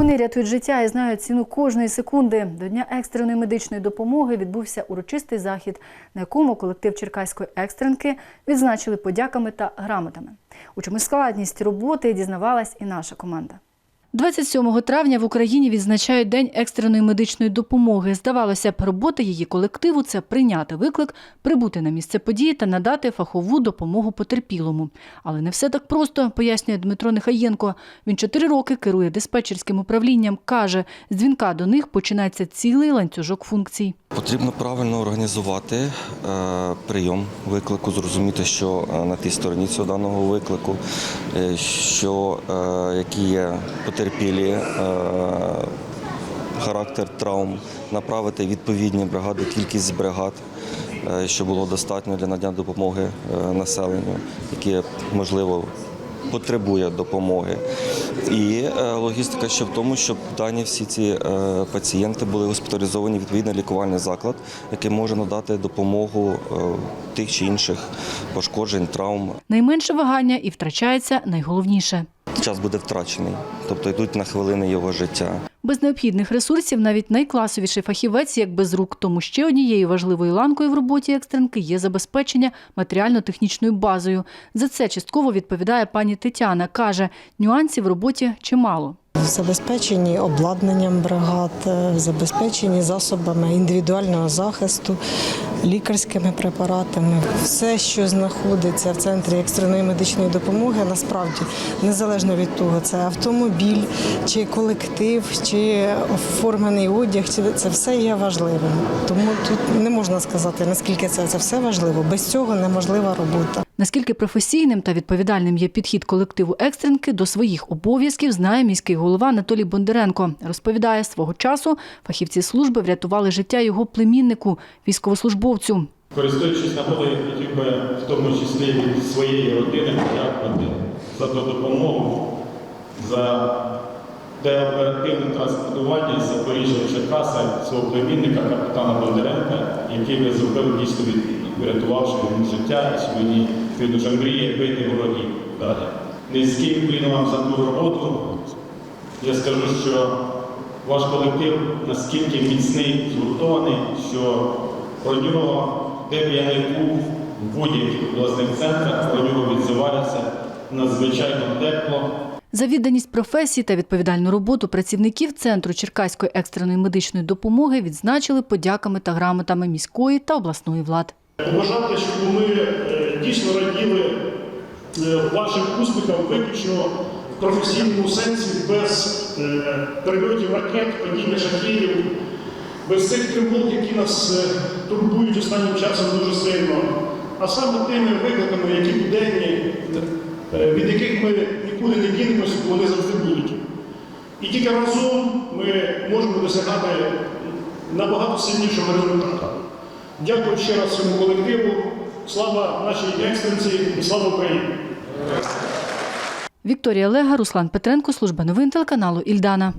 Вони рятують життя і знають ціну кожної секунди. До дня екстреної медичної допомоги відбувся урочистий захід, на якому колектив Черкаської екстренки відзначили подяками та грамотами. У чому складність роботи дізнавалась і наша команда. 27 травня в Україні відзначають День екстреної медичної допомоги. Здавалося б, робота її колективу це прийняти виклик, прибути на місце події та надати фахову допомогу потерпілому. Але не все так просто, пояснює Дмитро Нехаєнко. Він чотири роки керує диспетчерським управлінням. каже, з дзвінка до них починається цілий ланцюжок функцій. Потрібно правильно організувати е, прийом виклику, зрозуміти, що е, на тій стороні цього даного виклику, е, що які є потерпілі, е, характер травм, направити відповідні бригади, кількість бригад, е, що було достатньо для надання допомоги е, населенню, яке можливо потребує допомоги. І логістика ще в тому, щоб дані всі ці пацієнти були госпіталізовані в відповідний лікувальний заклад, який може надати допомогу тих чи інших пошкоджень, травм. Найменше вагання і втрачається найголовніше. Час буде втрачений, тобто йдуть на хвилини його життя. Без необхідних ресурсів навіть найкласовіший фахівець як без рук. Тому ще однією важливою ланкою в роботі екстренки є забезпечення матеріально-технічною базою. За це частково відповідає пані Тетяна. Каже, нюансів в роботі чимало. Забезпечені обладнанням бригад, е, забезпечені засобами індивідуального захисту, лікарськими препаратами. Все, що знаходиться в центрі екстреної медичної допомоги, насправді незалежно від того, це автомобіль, чи колектив, чи оформлений одяг, це все є важливим. Тому тут не можна сказати наскільки це, це все важливо. Без цього неможлива робота. Наскільки професійним та відповідальним є підхід колективу екстренки до своїх обов'язків, знає міський голова Анатолій Бондаренко. Розповідає, свого часу фахівці служби врятували життя його племіннику, військовослужбовцю. Користуючись нагодою, хотів би в тому числі від своєї родини подякувати за ту допомогу, за те оперативне транспортування з Запоріжжя в Черкаси свого племінника капітана Бондаренка, який би зробив дійсно відмінно, врятувавши йому життя, і сьогодні уже мріє бити ворогів далі. Низький уклін вам за ту роботу. Я скажу, що ваш колектив наскільки міцний, згуртований, що про нього, де б я не був в будь-яких обласних центрах, про нього відзиваються надзвичайно тепло. За відданість професії та відповідальну роботу працівників центру Черкаської екстреної медичної допомоги відзначили подяками та грамотами міської та обласної влад. Побажати, щоб ми е, дійсно раділи е, вашим успіхам виключно в професійному сенсі, без е, перельотів ракет, падіння шахідів, без цих тривог, які нас е, турбують останнім часом дуже сильно, а саме тими викликами, які буденні, від яких ми нікуди не дінемося, вони завжди будуть. І тільки разом ми можемо досягати набагато сильнішого результату. Дякую ще раз цьому колективу. Слава нашій екстренці і слава Україні! Вікторія Лега, Руслан Петренко, служба новин телеканалу Ільдана.